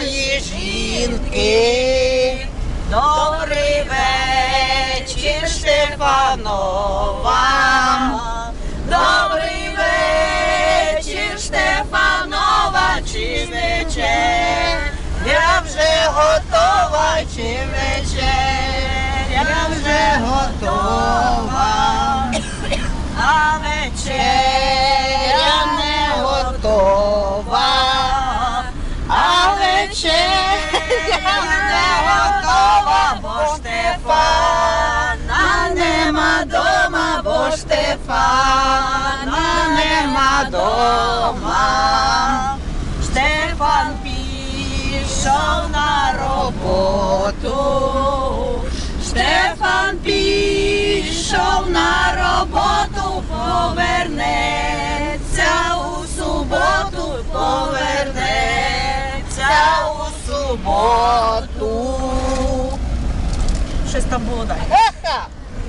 молодої жінки. Добрий вечір, Штефанова. Добрий вечір, Штефанова, чи вечер? Я вже готова, чи вечер? Я вже готова. А вечеря Штефана нема дома. Штефан пішов на роботу. Штефан пішов на роботу, повернеться у суботу, повернеться у суботу. Щось там було далі.